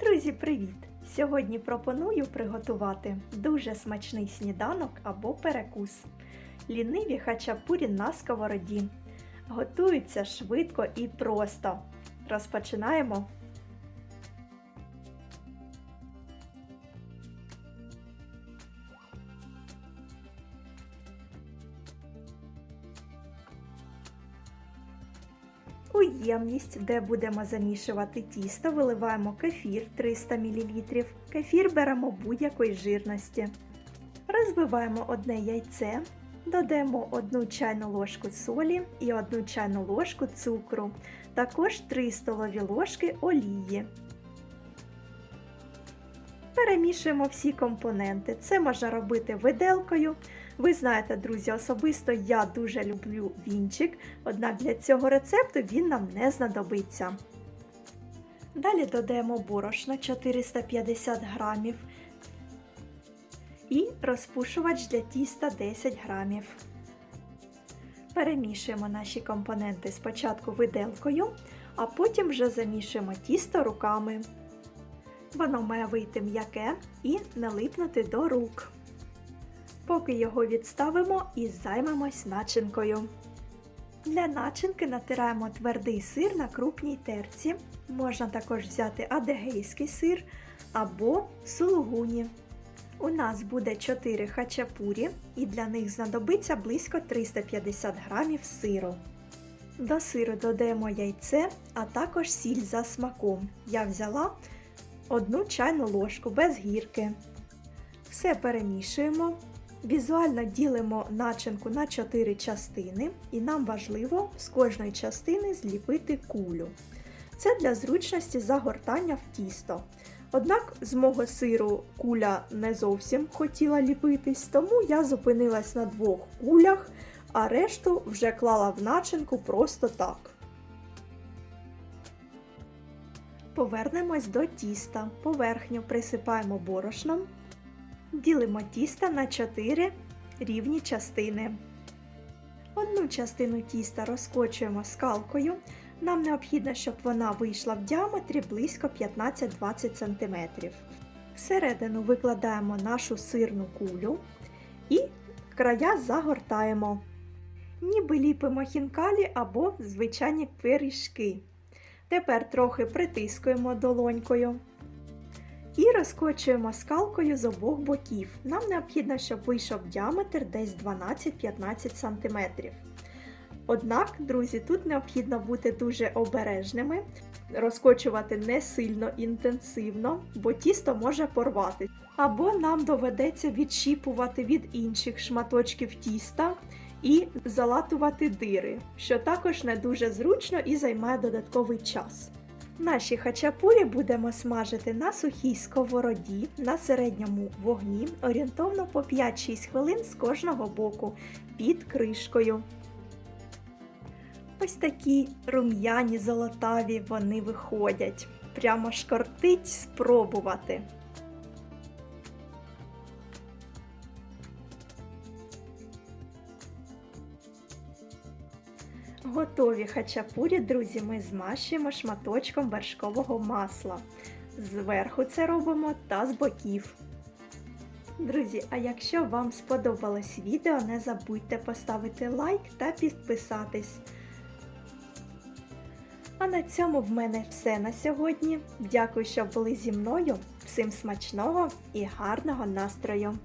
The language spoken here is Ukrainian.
Друзі, привіт! Сьогодні пропоную приготувати дуже смачний сніданок або перекус. Ліниві хачапурі на сковороді. Готуються швидко і просто. Розпочинаємо. У ємність, де будемо замішувати тісто, виливаємо кефір 300 мл. Кефір беремо будь-якої жирності. Розбиваємо одне яйце, додаємо 1 чайну ложку солі і 1 чайну ложку цукру, також 3 столові ложки олії. Перемішуємо всі компоненти. Це можна робити виделкою. Ви знаєте, друзі, особисто я дуже люблю вінчик, однак для цього рецепту він нам не знадобиться. Далі додаємо борошно 450 грамів і розпушувач для тіста 10 грамів. Перемішуємо наші компоненти спочатку виделкою, а потім вже замішуємо тісто руками. Воно має вийти м'яке і не липнути до рук. Поки його відставимо і займемось начинкою. Для начинки натираємо твердий сир на крупній терці. Можна також взяти адегейський сир або сулугуні. У нас буде 4 хачапурі і для них знадобиться близько 350 грамів сиру. До сиру додаємо яйце, а також сіль за смаком. Я взяла 1 чайну ложку без гірки. Все перемішуємо. Візуально ділимо начинку на 4 частини, і нам важливо з кожної частини зліпити кулю. Це для зручності загортання в тісто. Однак з мого сиру куля не зовсім хотіла ліпитись, тому я зупинилась на двох кулях, а решту вже клала в начинку просто так. Повернемось до тіста. Поверхню присипаємо борошном. Ділимо тісто на 4 рівні частини. Одну частину тіста розкочуємо скалкою. Нам необхідно, щоб вона вийшла в діаметрі близько 15-20 см. Всередину викладаємо нашу сирну кулю і края загортаємо. Ніби ліпимо хінкалі або звичайні пиріжки. Тепер трохи притискуємо долонькою. І розкочуємо скалкою з обох боків. Нам необхідно, щоб вийшов діаметр десь 12-15 см. Однак, друзі, тут необхідно бути дуже обережними, розкочувати не сильно інтенсивно, бо тісто може порвати. Або нам доведеться відщіпувати від інших шматочків тіста і залатувати дири, що також не дуже зручно і займає додатковий час. Наші хачапурі будемо смажити на сухій сковороді на середньому вогні орієнтовно по 5-6 хвилин з кожного боку під кришкою. Ось такі рум'яні золотаві вони виходять. Прямо шкортить спробувати. Готові хачапурі, друзі, ми змащуємо шматочком вершкового масла. Зверху це робимо та з боків. Друзі, а якщо вам сподобалось відео, не забудьте поставити лайк та підписатись. А на цьому в мене все на сьогодні. Дякую, що були зі мною. Всім смачного і гарного настрою!